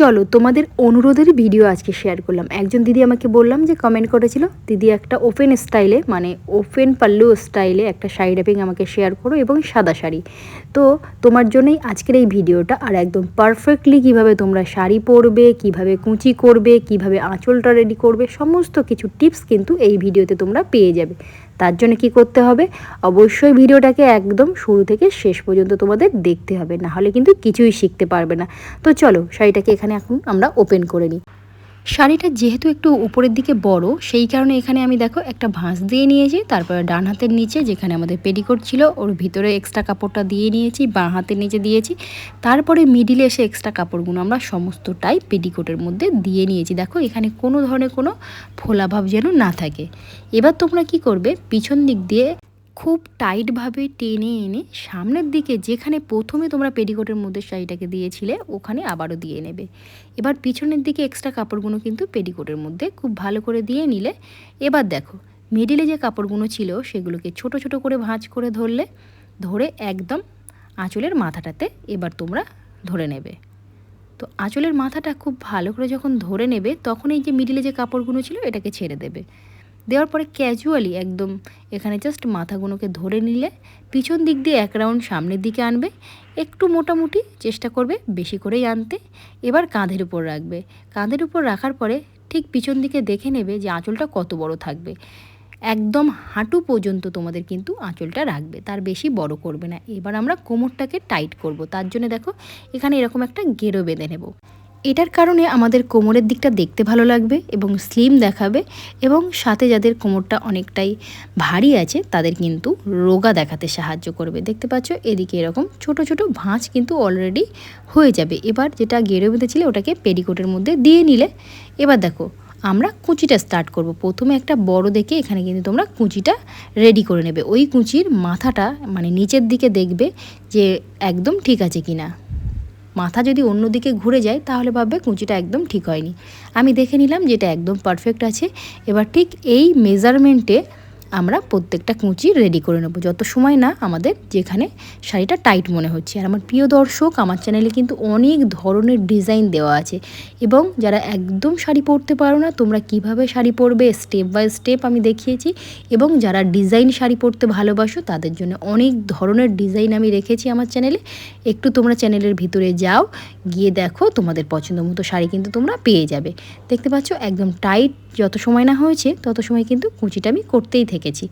চলো তোমাদের অনুরোধের ভিডিও আজকে শেয়ার করলাম। একজন দিদি আমাকে বললাম যে কমেন্ট করেছিল, দিদি একটা ওপেন স্টাইলে মানে ওপেন পাল্লু স্টাইলে একটা শাড়ি র্যাপিং আমাকে শেয়ার করো এবং সাদা শাড়ি। তো তোমার জন্যই আজকের এই ভিডিওটা আর একদম পারফেক্টলি কীভাবে তোমরা শাড়ি পরবে, কীভাবে কুচি করবে, কীভাবে আঁচলটা রেডি করবে, সমস্ত কিছু টিপস কিন্তু এই ভিডিওতে তোমরা পেয়ে যাবে। তার জন্য কি করতে হবে? অবশ্যই ভিডিওটাকে একদম শুরু থেকে শেষ পর্যন্ত তোমাদের দেখতে হবে, না হলে কিন্তু কিছুই শিখতে পারবে না। তো চলো শাড়িটাকে এখানে এখন আমরা ওপেন করে নিই। শাড়িটা যেহেতু একটু উপরের দিকে বড়, সেই কারণে এখানে আমি দেখো একটা ভাঁজ দিয়ে নিয়েছি, তারপরে ডান হাতের নিচে যেখানে আমাদের পেডিকোট ছিল, ওর ভিতরে এক্সট্রা কাপড়টা দিয়ে নিয়েছি, বাঁ হাতের নিচে দিয়েছি, তারপরে মিডিলে এসে এক্সট্রা কাপড়গুলো আমরা সমস্তটাই পেডিকোটের মধ্যে দিয়ে নিয়েছি। দেখো এখানে কোনো ধরনের কোনো ফোলাভাব যেন না থাকে। এবার তোমরা কি করবে, পিছন দিক দিয়ে খুব টাইটভাবে টেনে এনে সামনের দিকে যেখানে প্রথমে তোমরা পেডিকোটের মধ্যে শাড়িটাকে দিয়েছিলে, ওখানে আবারও দিয়ে নেবে। এবার পিছনের দিকে এক্সট্রা কাপড়গুলো কিন্তু পেডিকোটের মধ্যে খুব ভালো করে দিয়ে নিলে। এবার দেখো মিডিলে যে কাপড়গুলো ছিল, সেগুলোকে ছোট ছোট করে ভাঁজ করে ধরলে, ধরে একদম আঁচলের মাথাটাতে এবার তোমরা ধরে নেবে। তো আঁচলের মাথাটা খুব ভালো করে যখন ধরে নেবে, তখন এই যে মিডিলে যে কাপড়গুলো ছিল, এটাকে ছেড়ে দেবে। দেওয়ার পরে ক্যাজুয়ালি একদম এখানে জাস্ট মাথাগুলোকে ধরে নিলে পিছন দিক দিয়ে এক রাউন্ড সামনের দিকে আনবে, একটু মোটামুটি চেষ্টা করবে বেশি করেই আনতে। এবার কাঁধের উপর রাখবে। কাঁধের উপর রাখার পরে ঠিক পিছন দিকে দেখে নেবে যে আঁচলটা কত বড় থাকবে। একদম হাঁটু পর্যন্ত তোমাদের কিন্তু আঁচলটা রাখবে, তার বেশি বড় করবে না। এবার আমরা কোমরটাকে টাইট করব। তার জন্য দেখো এখানে এরকম একটা গেরো বেঁধে নেব। এটার কারণে আমাদের কোমরের দিকটা দেখতে ভালো লাগবে এবং স্লিম দেখাবে এবং সাথে যাদের কোমরটা অনেকটাই ভারী আছে, তাদের কিন্তু রোগা দেখাতে সাহায্য করবে। দেখতে পাচ্ছ, এদিকে এরকম ছোট ছোট ভাঁজ কিন্তু অলরেডি হয়ে যাবে। এবার যেটা গেড়ে বেঁধেছিলে, ওটাকে পেডিকোটের মধ্যে দিয়ে নিলে। এবার দেখো, আমরা কুচিটা স্টার্ট করব। প্রথমে একটা বড় দেখে এখানে কিন্তু তোমরা কুচিটা রেডি করে নেবে। ওই কুচির মাথাটা মানে নিচের দিকে দেখবে যে একদম ঠিক আছে কিনা। মাথা যদি অন্যদিকে ঘুরে যায়, তাহলে ভাববে কুঁচিটা একদম ঠিক হয়নি। আমি দেখে নিলাম যেটা একদম পারফেক্ট আছে। এবার ঠিক এই মেজারমেন্টে আমরা প্রত্যেকটা কুঁচি রেডি করে নেব। যত সময় না আমাদের যেখানে শাড়িটা টাইট মনে হচ্ছে। আর আমার প্রিয় দর্শক, আমার চ্যানেলে কিন্তু অনেক ধরনের ডিজাইন দেওয়া আছে। এবং যারা একদম শাড়ি পরতে পারো না, তোমরা কীভাবে শাড়ি পরবে স্টেপ বাই স্টেপ আমি দেখিয়েছি। এবং যারা ডিজাইন শাড়ি পরতে ভালোবাসো, তাদের জন্য অনেক ধরনের ডিজাইন আমি রেখেছি আমার চ্যানেলে একটু তোমরা চ্যানেলের ভিতরে যাও, গিয়ে দেখো তোমাদের পছন্দ মতো শাড়ি কিন্তু তোমরা পেয়ে যাবে। দেখতে পাচ্ছ, একদম টাইট যত সময় না হয়েছে, তত সময় কিন্তু কুঁচিটা আমি করতেই থেকেছি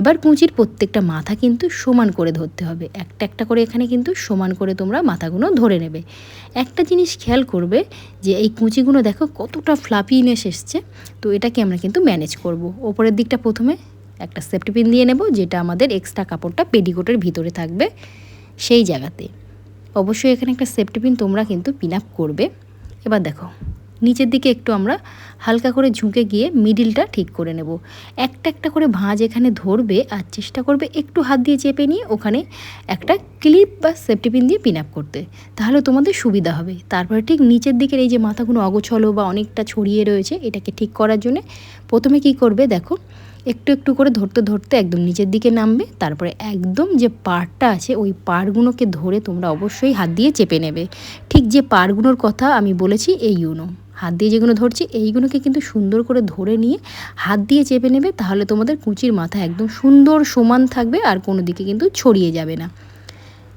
এবার কুচির প্রত্যেকটা মাথা কিন্তু সমান করে ধরতে হবে। একটা একটা করে এখানে কিন্তু সমান করে তোমরা মাথাগুলো ধরে নেবে। একটা জিনিস খেয়াল করবে যে এই কুচিগুলো দেখো কতটা ফ্লাপিনেস এসছে। তো এটাকে আমরা কিন্তু ম্যানেজ করব। ওপরের দিকটা প্রথমে একটা সেফটি পিন দিয়ে নেব, যেটা আমাদের এক্সট্রা কাপড়টা পেডিকোটের ভিতরে থাকবে সেই জায়গাতে। অবশ্যই এখানে একটা সেফটি পিন তোমরা কিন্তু পিন আপ করবে। এবার দেখো নিচের দিকে একটু আমরা হালকা করে ঝুঁকে গিয়ে মিডিলটা ঠিক করে নেব। একটা একটা করে ভাঁজ এখানে ধরবে আর চেষ্টা করবে একটু হাত দিয়ে চেপে নিয়ে ওখানে একটা ক্লিপ বা সেফটি পিন দিয়ে পিন আপ করতে। তাহলে তোমাদের সুবিধা হবে। তারপরে ঠিক নিচের দিকের এই যে মাথাগুলো অগোছলো বা অনেকটা ছড়িয়ে রয়েছে এটাকে ঠিক করার জন্য প্রথমে কি করবে দেখো, একটু একটু করে ধরতে ধরতে একদম নিচের দিকে নামবে, তারপরে একদম যে পাড়টা আছে ওই পাড়গুলোকে ধরে তোমরা অবশ্যই হাত দিয়ে চেপে নেবে। ঠিক যে পাড়গুলোর কথা আমি বলেছি এই ইউনো। হাত দিয়ে যেগুলো ধরছি, এইগুলোকে কিন্তু সুন্দর করে ধরে নিয়ে হাত দিয়ে চেপে নেবে, তাহলে তোমাদের কুচির মাথা একদম সুন্দর সমান থাকবে আর কোনো দিকে কিন্তু ছড়িয়ে যাবে না।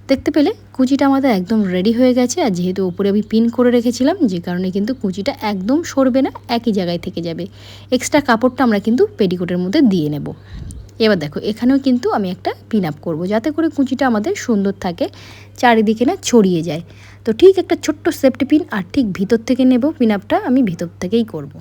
দেখতে পেলে কুচিটা আমাদের একদম রেডি হয়ে গেছে, আর যেহেতু ওপরে আমি পিন করে রেখেছিলাম, যে কারণে কিন্তু কুচিটা একদম সরবে না, একই জায়গায় থেকে যাবে। এক্সট্রা কাপড়টা আমরা কিন্তু পেটিকোটের মধ্যে দিয়ে নেব। এবার দেখো, এখানেও কিন্তু আমি একটা পিন আপ করব, যাতে করে কুচিটা আমাদের সুন্দর থাকে। চারিদিকে না ছড়িয়ে যায়। তো ঠিক একটা ছোট্ট সেফটি পিন আর ঠিক ভিতর থেকে নেব পিন আপটা আমি ভিতর থেকেই করব।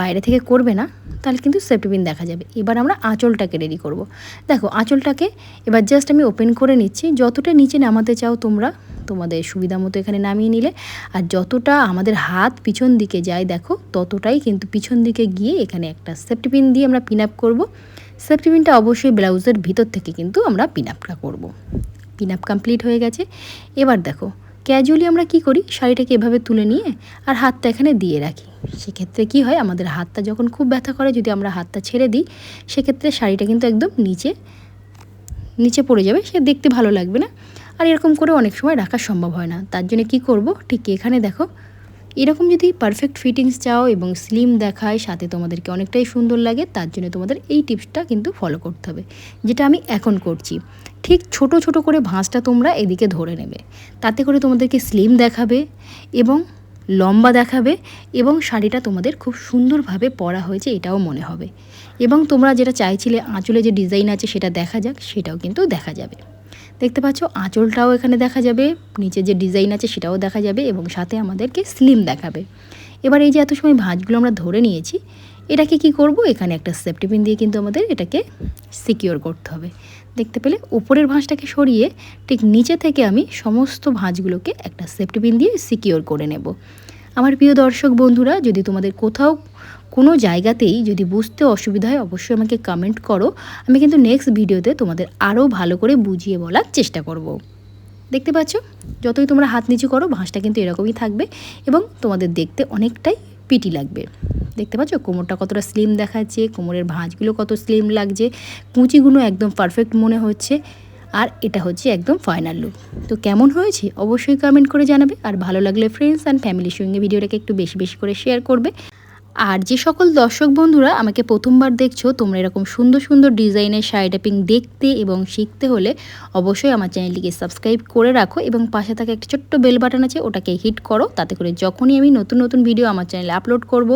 বাইরে থেকে করবে না, তাহলে কিন্তু সেফটি পিন দেখা যাবে। এবার আমরা আঁচলটাকে রেডি করব। দেখো, আঁচলটাকে এবার জাস্ট আমি ওপেন করে নিচ্ছি। যতটা নিচে নামাতে চাও তোমরা, তোমাদের সুবিধা মতো এখানে নামিয়ে নিলে। আর যতটা আমাদের হাত পিছন দিকে যায়, দেখো, ততটাই কিন্তু পিছন দিকে গিয়ে এখানে একটা সেফটি পিন দিয়ে আমরা পিন আপ করব। সেফটি পিনটা অবশ্যই ব্লাউজের ভিতর থেকে কিন্তু আমরা পিন আপটা করব। পিন আপ কমপ্লিট হয়ে গেছে। এবার দেখো ক্যাজুয়ালি আমরা কি করি? শাড়িটাকে এভাবে তুলে নিয়ে আর হাতটা এখানে দিয়ে রাখি। সেক্ষেত্রে কি হয়? আমাদের হাতটা যখন খুব ব্যথা করে, যদি আমরা হাতটা ছেড়ে দিই, সেক্ষেত্রে শাড়িটা কিন্তু একদম নিচে নিচে পড়ে যাবে। সে দেখতে ভালো লাগবে না। আর এরকম করে অনেক সময় রাখা সম্ভব হয় না। তার জন্য কি করব? ঠিক এখানে দেখো এরকম যদি পারফেক্ট ফিটিংস চাও এবং স্লিম দেখায়, সাথে তোমাদেরকে অনেকটাই সুন্দর লাগে, তার জন্য তোমাদের এই টিপসটা কিন্তু ফলো করতে হবে, যেটা আমি এখন করছি। ঠিক ছোট ছোট করে ভাঁজটা তোমরা এদিকে ধরে নেবে। তাতে করে তোমাদেরকে স্লিম দেখাবে এবং লম্বা দেখাবে এবং শাড়িটা তোমাদের খুব সুন্দরভাবে পরা হয়েছে এটাও মনে হবে। এবং তোমরা যেটা চাইছিলে, আঁচলে যে ডিজাইন আছে সেটা দেখা যাক, সেটাও কিন্তু দেখা যাবে। দেখতে পাচ্ছ, আঁচলটাও এখানে দেখা যাবে, নিচে যে ডিজাইন আছে সেটাও দেখা যাবে এবং সাথে আমাদেরকে স্লিম দেখাবে। এবার এই যে এত সময় ভাঁজগুলো আমরা ধরে নিয়েছি, এটাকে কি করব? এখানে একটা সেফটি পিন দিয়ে কিন্তু আমাদের এটাকে সিকিওর করতে হবে। দেখতে পেলে উপরের ভাঁজটাকে সরিয়ে ঠিক নিচে থেকে আমি সমস্ত ভাঁজগুলোকে একটা সেফটি পিন দিয়ে সিকিওর করে নেব। আমার প্রিয় দর্শক বন্ধুরা, যদি তোমাদের কোথাও কোনো জায়গাতেই যদি বুঝতে অসুবিধা হয়, অবশ্যই আমাকে কমেন্ট করো। আমি কিন্তু নেক্সট ভিডিওতে তোমাদের আরও ভালো করে বুঝিয়ে বলার চেষ্টা করব। দেখতে পাচ্ছ? যতই তোমরা হাত নিচু করো ভাঁজটা কিন্তু এরকমই থাকবে এবং তোমাদের দেখতে অনেকটাই পিটি লাগবে। দেখতে পাচ্ছ? কোমরটা কতটা স্লিম দেখাচ্ছে, কোমরের ভাঁজগুলো কত স্লিম লাগছে, কুঁচিগুলো একদম পারফেক্ট মনে হচ্ছে। আর এটা হচ্ছে একদম ফাইনাল লুক তো কেমন হয়েছে অবশ্যই কমেন্ট করে জানাবে। আর ভালো লাগলে ফ্রেন্ডস অ্যান্ড ফ্যামিলির সঙ্গে ভিডিওটাকে একটু বেশি বেশি করে শেয়ার করবে। আর যে সকল দর্শক বন্ধুরা আমাকে প্রথমবার দেখছ, তোমরা এরকম সুন্দর সুন্দর ডিজাইনের শাড়ি ট্যাপিং দেখতে এবং শিখতে হলে অবশ্যই আমার চ্যানেলটিকে সাবস্ক্রাইব করে রাখো এবং পাশে থাকা একটা ছোট্ট বেল বাটন আছে, ওটাকে হিট করো, তাতে করে যখনই আমি নতুন নতুন ভিডিও আমার চ্যানেলে আপলোড করব,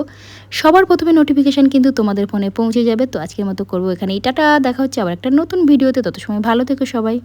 সবার প্রথমে নোটিফিকেশান কিন্তু তোমাদের ফোনে পৌঁছে যাবে। তো আজকের মতো করব এখানে টাটা, দেখা হচ্ছে আবার একটা নতুন ভিডিওতে তত সময় ভালো থেকো সবাই।